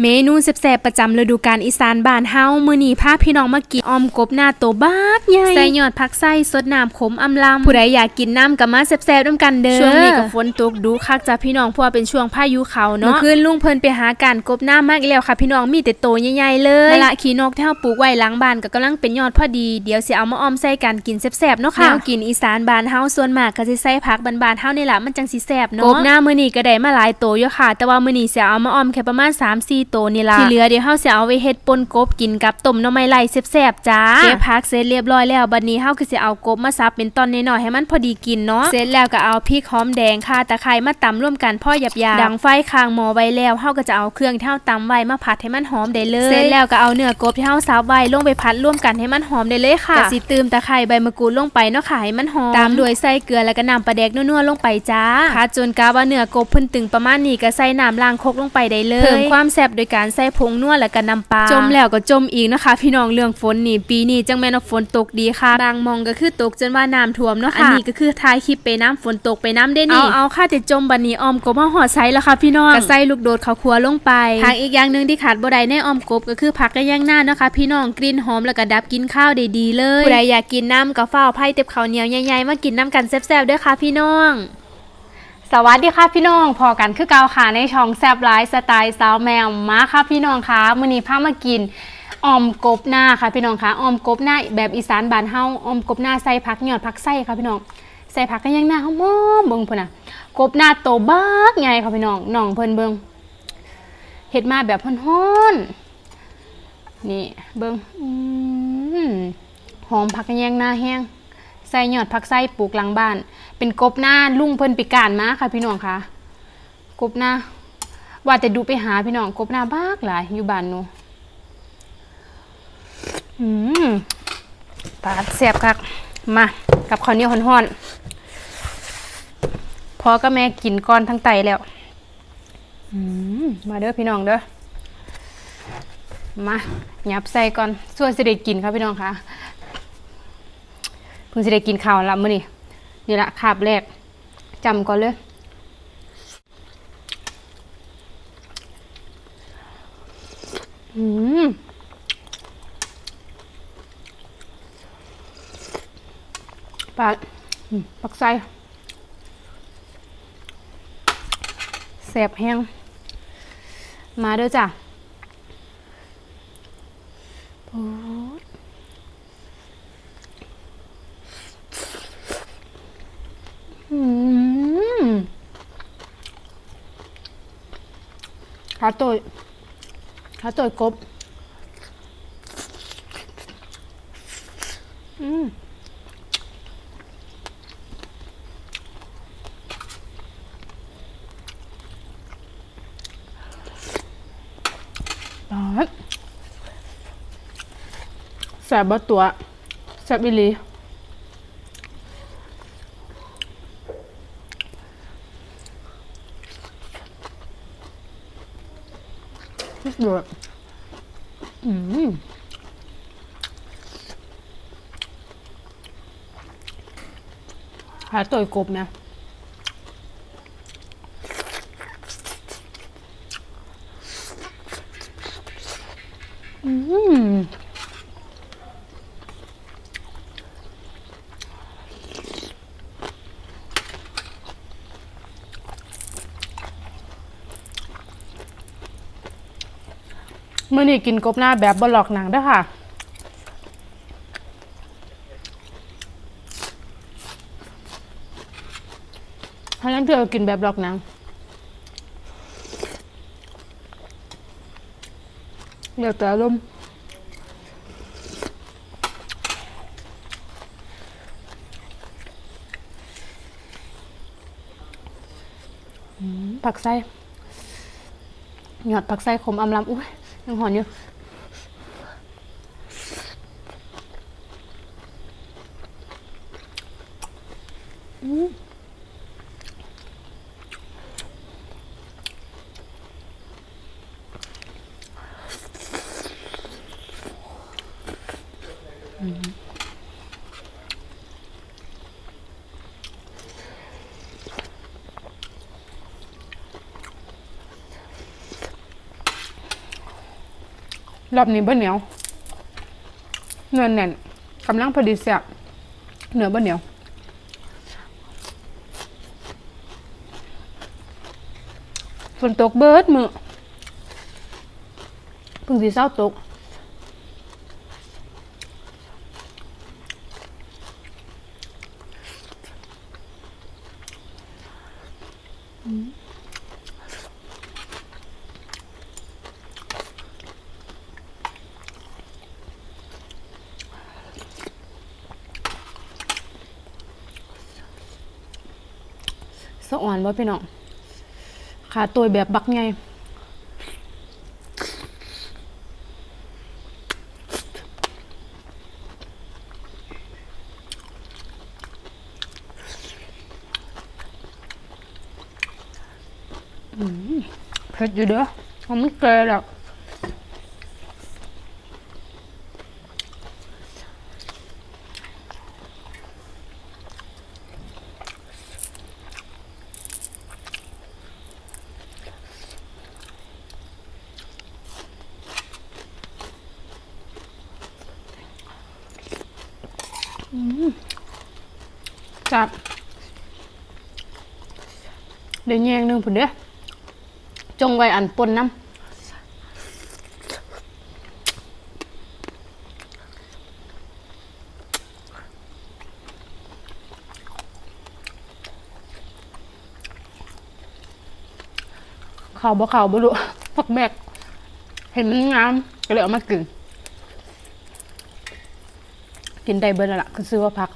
เมนูแซ่บๆประจำฤดูกาลอีสานบ้านเฮามื้อนี้พาพี่น้องมากินออมกบหน้าโตบากใหญ่ใส่ยอดผักไส้สดน้ำขมอำลำผู้ใดอยากกินน้ำก็มาแซ่บๆนำกันเด้อช่วงนี้ก็ฝนตกดูคักจ้ะพี่น้องเพราะว่าเป็นช่วงพายุเขาเนาะเมื่อคืนลุงเพิ่นไปหาการกบหน้ามากอีกแล้วค่ะ พี่น้องมีแต่โตใหญ่ๆเลยละขี้นกที่เฮาปลูกไว้หลังบ้านก็กำลังเป็นยอดพอดีเดี๋ยวสิเอามาออมใส่กันกินแซ่บๆเนาะค่ะแนวกินอีสานบ้านเฮาส่วนมากก็สิใส่ผักบ้านๆเฮานี่ล่ะมันจังสิแซ่บเนาะกบหน้ามื้อนี้ก็ได้มาหลายโตอยู่ค่ะ แต่ว่ามื้อนี้สิเอามาออมแค่ประมาณ3-4โตนี่ล่ะที่เหลือเดี๋ยวเฮาสิเอาไว้เฮ็ดป่นกบกินกับต้มหน่อไม้ไล่แซ่บๆจ้าเก็บผักเสร็จเรียบร้อยแล้วบัดนี้เฮาก็สิเอากบมาสับเป็นตอนน้อยๆให้มันพอดีกินเนาะเสร็จแล้วก็เอาพริกหอมแดงข่าตะไคร้มาตำร่วมกันพอหยาบๆดังไฟค้างหม้อไว้แล้วเฮาก็จะเอาเครื่องที่เฮาตำไว้มาผัดให้มันหอมได้เลยเสร็จแล้วก็เอาเนื้อกบที่เฮาสับไว้ลงไปผัดร่วมกันให้มันหอมได้เลยค่ะก็สิตืมตะไคร้ใบมะกรูดลงไปเนาะค่ะให้มันหอมตามด้วยใส่เกลือแล้วก็น้ำปลาแดกนัวๆลงไปจ้าผัดจนกะว่าเนื้อกบเพิ่นตึงประมาณนี้ก็ใส่น้ำล้างครกลงไปได้เลยเพิ่มความแซ่บโดยการใส่ผงนัวแล้วก็น้ำปลาจมแล้วก็จมอีกนะคะ พี่น้องเรื่องฝนนี่ปีนี้จังแม่นว่าฝนตกดีค่ะ บางหมองก็คือตกจนว่าน้ำท่วมเนาะค่ะอันนี้ก็คือท้ายคลิปไปน้ำฝนตกไปน้ำได้นี่เอาเอาค่ะแต่จมบัดนี้ออมกบมาหอดใส่แล้วค่ะพี่น้องก็ใส่ลูกโดดข้าวคั่วลงไปทางอีกอย่างหนึงที่ขาดบ่ได้ในออมกบก็คือผักกระย่างหน้าเนาะค่ะพี่น้องกลิ่นหอมแล้วก็ดับกินข้าวได้ดีเลยผู้ใดอยากกินน้ำก็เฝ้าวไผ่เต็บข้าวเหนียวใหญ่ๆมากินน้ำกันแซ่บๆเด้วยค่ะพี่น้อง สวัสดีค่ะพี่น้องพอกันคือเกาค่ะในช่องแซบไลฟ์สไตล์สาวแมวมาค่ะพี่น้องคะมื้อนี้พามากินออมกบหน้าค่ะพี่น้องคะออมกบหน้าแบบอีสานบ้านเฮาออมกบหน้าใส่ผักหยอดผักไส้ค่ะพี่น้องใส่ผักกันยังหน้าเฮาหม้อเบิ่งพุ่นน่ะกบหน้าโตบักใหญ่ค่ะพี่น้องน้องเพิ่นเบิ่งเฮ็ดมาแบบฮ้อนๆนี่เบิ่งอืมหอมผักกันยังหน้าแห้ง ใส่หยอดผักไส้ปลูกหลังบ้าน เป็นกบหน้าลุงเพิ่นปีการมาค่ะ พี่น้องค่ะ กบหน้าว่าแต่ดูไปหาพี่น้องกบหน้าบากหลายอยู่บ้านหนูอืมปาดแซ่บคักมากับข้าวเหนียวห่อนๆพอก็แม่กินก้อนทั้งไตแล้วอืมมาเด้อพี่น้องเด้อมาหยับใส่ก่อนส่วนสิได้กินค่ะพี่น้องค่ะ เพิ่งจะได้กินข้าวแล้วมื้อนี้นี่ละคาบแรกจำก่อนเลยอืมปลาปักไส้แสบแห้ง มาเด้อจ้ะโอ้ย อืม ขาตัวขาตัวกบ อืมร้อนแสบบ่ตัวแสบอี อยู่แบบอืมหาตัวกบนะเมื่อ นี้กินกบหน้าแบบบลอกหนังด้วยค่ะถ้านั้นเพื่อกินแบบบลอกหนังเดี๋ยวแต่อารมณ์อืมผักไส้หยอดผักไส้ขมอำลำอุ้ย ยังหอนอยู่ รอบนี้บ่เหนียวเนื้อแน่นกำลังพอดีแซ่บเนื้อบ่เหนียวฝนตกเบิดมือเพิ่งสีเศร้าตก สะอ่อนว่าพี่น้องขาตัวแบบบักไงอืมเผ็ดอยู่เด้อมันไม่เกลือหรอก จับเดี๋ยวแยงหนึ่งผุนเด้อจงไว้อันปนน้ำข่าวบ่ข่าวบ่รู้พักแบกเห็นมันงามก็เลยเอามากิน กินได้เบิดแล้วล่ะคือซื้อว่าพัก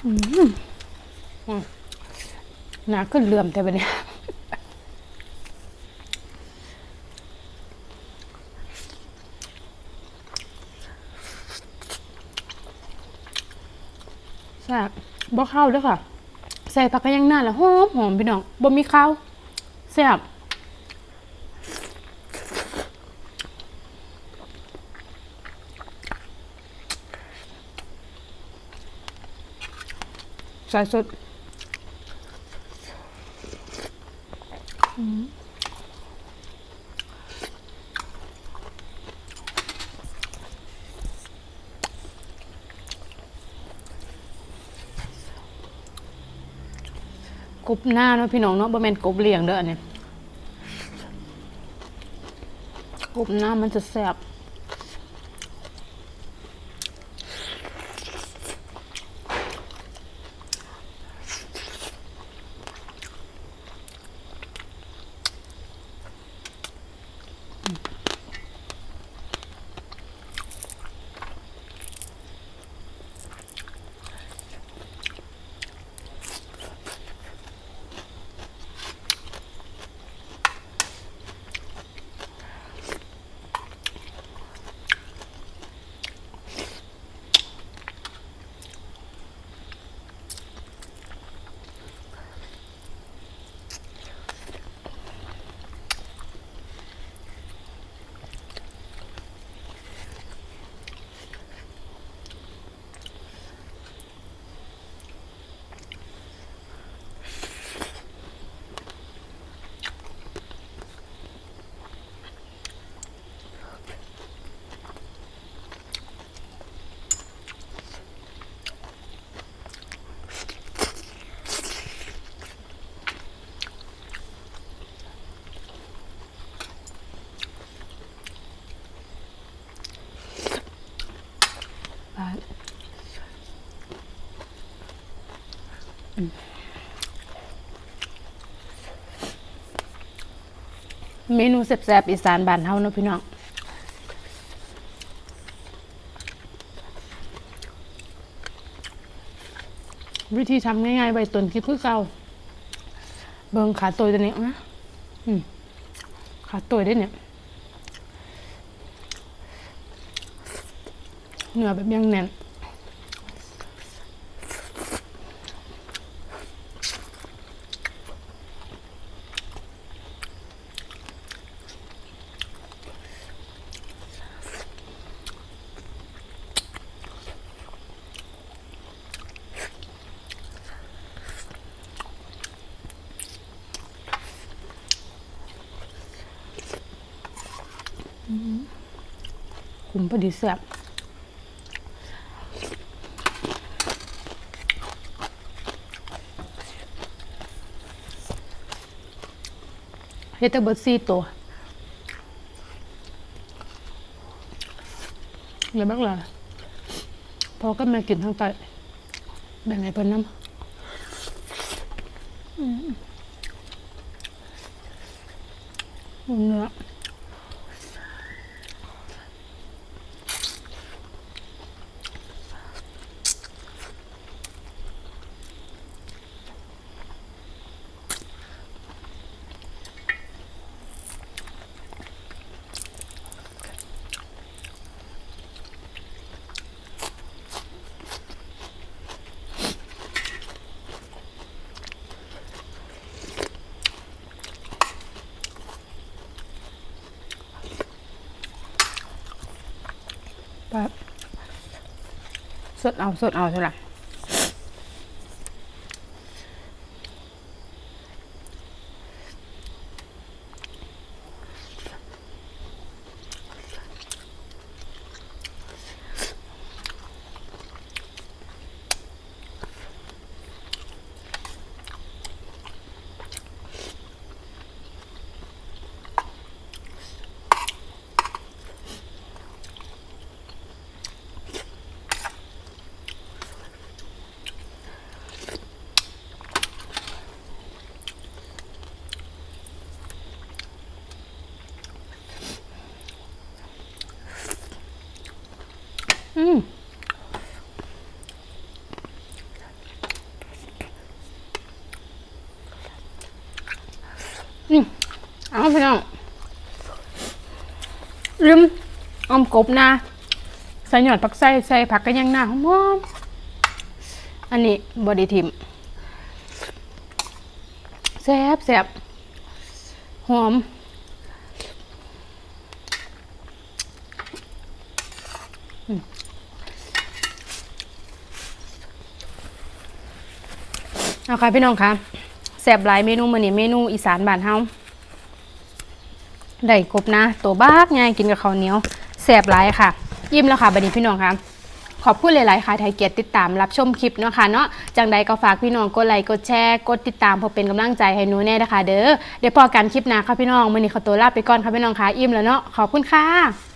หนาขึ้นเลื่อมแต่บัดนี้แซ่บบ่ข้าวด้วยค่ะ ใส่ผักกระยังหน้าแล้วหอมหอมพี่น้องบ่มีข้าวแซ่บ ใส่สดกบหน้าเนาะพี่น้องเนาะบ่แมนกบเลี้ยงเด้ออันนี้กบหน้ามันจะแซ่บ เมนูแซ่บๆอีสานบ้านเฮาเนาะพี่น้องวิธีทำง่ายๆใบต้นคิดคือเก่าเบิ่งขาตัวตัวนี้นะขาตัวได้เนี่ยเนื้อแบบยังแน่น คุมพอดีแซ่บเฮ็ดแต่เบิดสี่ตัวเลยบ้างล่ะพอก็มากินทั้งไตแบ่งให้เพิ่นน้ำอืมเนื้อ แบบ สดเอาสดเอาใช่ไหมอืมนี่เอา พี่น้องลืมอมกบนะใส่หยอดผักใส่ใส่ผักกระยังหน้าหอมอันนี้บอดี้ทิมแซ่บแซ่บหอมเอาค่ะพี่น้องคะแซ่บหลายเมนูมื้อนี้เมนูอีสานบ้านเฮา ได้กบนะ ตัวบ้ากง่ายกินกับข้าวเหนียวแสบหลายค่ะ ยิ้มแล้วค่ะบัดนี้พี่น้องคะขอบคุณหลาย ๆ ค่ะไทยเกียรติติดตามรับชมคลิปเนาะค่ะเนาะจังใดก็ฝากพี่น้องกดไลค์กดแชร์กดติดตามเพื่อเป็นกำลังใจให้หนูแน่นะคะเด้อเดี๋ยวพอกันคลิปหน้าค่ะพี่น้องมื้อนี้ขอตัวลาไปก่อนค่ะพี่น้องค่ะอิ่มแล้วเนาะขอบคุณค่ะ